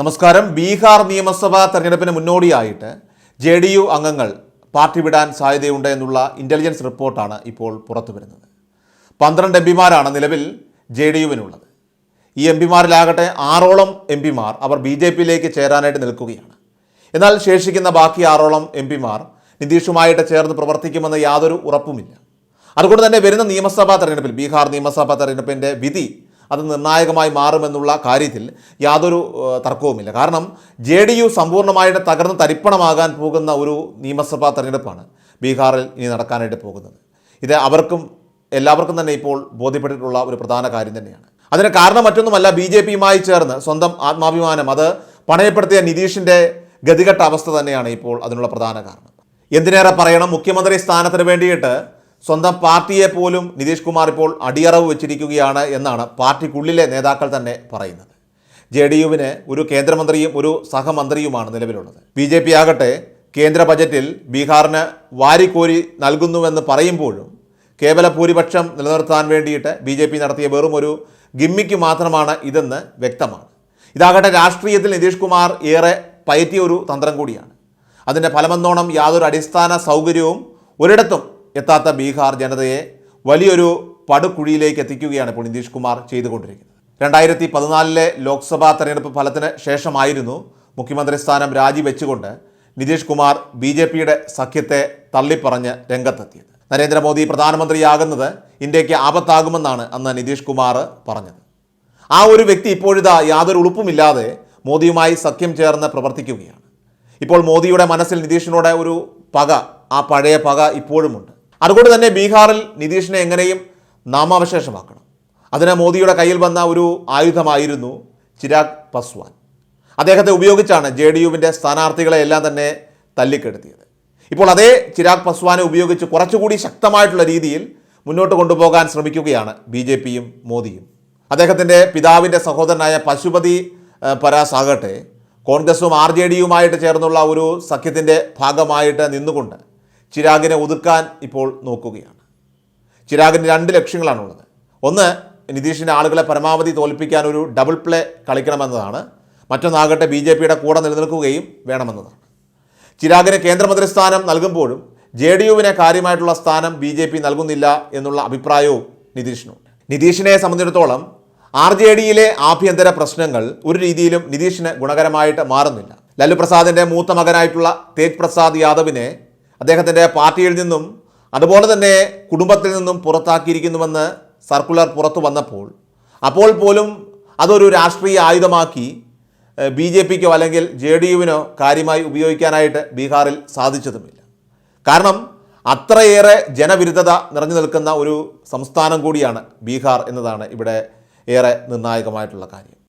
നമസ്കാരം. ബീഹാർ നിയമസഭാ തെരഞ്ഞെടുപ്പിന് മുന്നോടിയായിട്ട് ജെ ഡി യു അംഗങ്ങൾ പാർട്ടി വിടാൻ സാധ്യതയുണ്ട് എന്നുള്ള ഇന്റലിജൻസ് റിപ്പോർട്ടാണ് ഇപ്പോൾ പുറത്തു വരുന്നത് പന്ത്രണ്ട് എം പിമാരാണ് നിലവിൽ ജെ ഡി യുവിനുള്ളത്. ഈ എം പിമാരിലാകട്ടെ ആറോളം എം പിമാർ അവർ ബി ജെ പിയിലേക്ക് ചേരാനായിട്ട് നിൽക്കുകയാണ്. എന്നാൽ ശേഷിക്കുന്ന ബാക്കി ആറോളം എം പിമാർ നിതീഷുമായിട്ട് ചേർന്ന് പ്രവർത്തിക്കുമെന്ന് യാതൊരു ഉറപ്പുമില്ല. അതുകൊണ്ട് തന്നെ വരുന്ന നിയമസഭാ തെരഞ്ഞെടുപ്പിൽ ബീഹാർ നിയമസഭാ തെരഞ്ഞെടുപ്പിന്റെ വിധി അത് നിർണായകമായി മാറുമെന്നുള്ള കാര്യത്തിൽ യാതൊരു തർക്കവുമില്ല. കാരണം ജെ ഡി യു സമ്പൂർണമായിട്ട് തകർന്ന് തരിപ്പണമാകാൻ പോകുന്ന ഒരു നിയമസഭാ തെരഞ്ഞെടുപ്പാണ് ബീഹാറിൽ ഇനി നടക്കാനായിട്ട് പോകുന്നത്. ഇത് അവർക്കും എല്ലാവർക്കും തന്നെ ഇപ്പോൾ ബോധ്യപ്പെട്ടിട്ടുള്ള ഒരു പ്രധാന കാര്യം തന്നെയാണ്. അതിന് കാരണം മറ്റൊന്നുമല്ല ബി ജെ പിയുമായി ചേർന്ന് സ്വന്തം ആത്മാഭിമാനം അത് പണയപ്പെടുത്തിയ നിതീഷിന്റെ ഗതികെട്ട അവസ്ഥ തന്നെയാണ് ഇപ്പോൾ അതിനുള്ള പ്രധാന കാരണം. എന്തിനേറെ പറയണം? മുഖ്യമന്ത്രി സ്ഥാനത്തിന് വേണ്ടിയിട്ട് സ്വന്തം പാർട്ടിയെ പോലും നിതീഷ് കുമാർ ഇപ്പോൾ അടിയറവ് വെച്ചിരിക്കുകയാണ് എന്നാണ് പാർട്ടിക്കുള്ളിലെ നേതാക്കൾ തന്നെ പറയുന്നത്. ജെ ഡി യുവിന് ഒരു കേന്ദ്രമന്ത്രിയും ഒരു സഹമന്ത്രിയുമാണ് നിലവിലുള്ളത്. ബി ജെ പി ആകട്ടെ കേന്ദ്ര ബജറ്റിൽ ബീഹാറിന് വാരിക്കോരി നൽകുന്നുവെന്ന് പറയുമ്പോഴും കേവല ഭൂരിപക്ഷം നിലനിർത്താൻ വേണ്ടിയിട്ട് ബി ജെ പി നടത്തിയ വെറും ഒരു ഗിമ്മിക്ക് മാത്രമാണ് ഇതെന്ന് വ്യക്തമാണ്. ഇതാകട്ടെ രാഷ്ട്രീയത്തിൽ നിതീഷ് കുമാർ ഏറെ പയറ്റിയ ഒരു തന്ത്രം കൂടിയാണ്. അതിന്റെ ഫലമെന്നോണം യാതൊരു അടിസ്ഥാന സൗകര്യവും ഒരിടത്തും എത്താത്ത ബീഹാർ ജനതയെ വലിയൊരു പടുകുഴിയിലേക്ക് എത്തിക്കുകയാണ് ഇപ്പോൾ നിതീഷ് കുമാർ ചെയ്തുകൊണ്ടിരിക്കുന്നത്. രണ്ടായിരത്തി പതിനാലിലെ ലോക്സഭാ തെരഞ്ഞെടുപ്പ് ഫലത്തിന് ശേഷമായിരുന്നു മുഖ്യമന്ത്രി സ്ഥാനം രാജിവെച്ചുകൊണ്ട് നിതീഷ് കുമാർ ബി ജെ പിയുടെ സഖ്യത്തെ തള്ളിപ്പറഞ്ഞ് രംഗത്തെത്തിയത്. നരേന്ദ്രമോദി പ്രധാനമന്ത്രിയാകുന്നത് ഇന്ത്യയ്ക്ക് ആപത്താകുമെന്നാണ് അന്ന് നിതീഷ് കുമാർ പറഞ്ഞത്. ആ ഒരു വ്യക്തി ഇപ്പോഴിതാ യാതൊരു ഉളുപ്പുമില്ലാതെ മോദിയുമായി സഖ്യം ചേർന്ന് പ്രവർത്തിക്കുകയാണ്. ഇപ്പോൾ മോദിയുടെ മനസ്സിൽ നിതീഷിനോട് ഒരു പക ആ പഴയ പക ഇപ്പോഴുമുണ്ട്. അതുകൊണ്ട് തന്നെ ബീഹാറിൽ നിതീഷിനെ എങ്ങനെയും നാമാവശേഷമാക്കണം. അതിന് മോദിയുടെ കയ്യിൽ വന്ന ഒരു ആയുധമായിരുന്നു ചിരാഗ് പസ്വാൻ. അദ്ദേഹത്തെ ഉപയോഗിച്ചാണ് ജെ ഡി യുവിന്റെ സ്ഥാനാർത്ഥികളെ എല്ലാം തന്നെ തല്ലിക്കെടുത്തിയത്. ഇപ്പോൾ അതേ ചിരാഗ് പസ്വാനെ ഉപയോഗിച്ച് കുറച്ചുകൂടി ശക്തമായിട്ടുള്ള രീതിയിൽ മുന്നോട്ട് കൊണ്ടുപോകാൻ ശ്രമിക്കുകയാണ് ബി ജെ പിയും മോദിയും. അദ്ദേഹത്തിന്റെ പിതാവിന്റെ സഹോദരനായ പശുപതി പരാസാകട്ടെ കോൺഗ്രസും ആർ ജെ ഡിയുമായിട്ട് ചേർന്നുള്ള ഒരു സഖ്യത്തിന്റെ ഭാഗമായിട്ട് നിന്നുകൊണ്ട് ചിരാഗിനെ ഒതുക്കാൻ ഇപ്പോൾ നോക്കുകയാണ്. ചിരാഗിന് രണ്ട് ലക്ഷ്യങ്ങളാണുള്ളത്. ഒന്ന് നിതീഷിന്റെ ആളുകളെ പരമാവധി തോൽപ്പിക്കാൻ ഒരു ഡബിൾ പ്ലേ കളിക്കണമെന്നതാണ്. മറ്റൊന്നാകട്ടെ ബി ജെ പിയുടെ കൂടെ നിലനിൽക്കുകയും വേണമെന്നതാണ്. ചിരാഗിന് കേന്ദ്രമന്ത്രി സ്ഥാനം നൽകുമ്പോഴും ജെ ഡി യുവിന് കാര്യമായിട്ടുള്ള സ്ഥാനം ബി ജെ പി നൽകുന്നില്ല എന്നുള്ള അഭിപ്രായവും നിതീഷിനുണ്ട്. നിതീഷിനെ സംബന്ധിച്ചിടത്തോളം ആർ ജെ ഡിയിലെ ആഭ്യന്തര പ്രശ്നങ്ങൾ ഒരു രീതിയിലും നിതീഷിന് ഗുണകരമായിട്ട് മാറുന്നില്ല. ലല്ലു പ്രസാദിന്റെ മൂത്ത മകനായിട്ടുള്ള തേജ് പ്രസാദ് യാദവിനെ അദ്ദേഹത്തിന്റെ പാർട്ടിയിൽ നിന്നും അതുപോലെ തന്നെ കുടുംബത്തിൽ നിന്നും പുറത്താക്കിയിരിക്കുന്നുവെന്ന് സർക്കുലർ പുറത്തു വന്നപ്പോൾ അപ്പോൾ പോലും അതൊരു രാഷ്ട്രീയ ആയുധമാക്കി ബി ജെ പിക്കോ അല്ലെങ്കിൽ ജെ ഡി യുവിനോ കാര്യമായി ഉപയോഗിക്കാനായിട്ട് ബീഹാറിൽ സാധിച്ചതുമില്ല. കാരണം അത്രയേറെ ജനവിരുദ്ധത നിറഞ്ഞു നിൽക്കുന്ന ഒരു സംസ്ഥാനം കൂടിയാണ് ബീഹാർ എന്നതാണ് ഇവിടെ ഏറെ നിർണായകമായിട്ടുള്ള കാര്യം.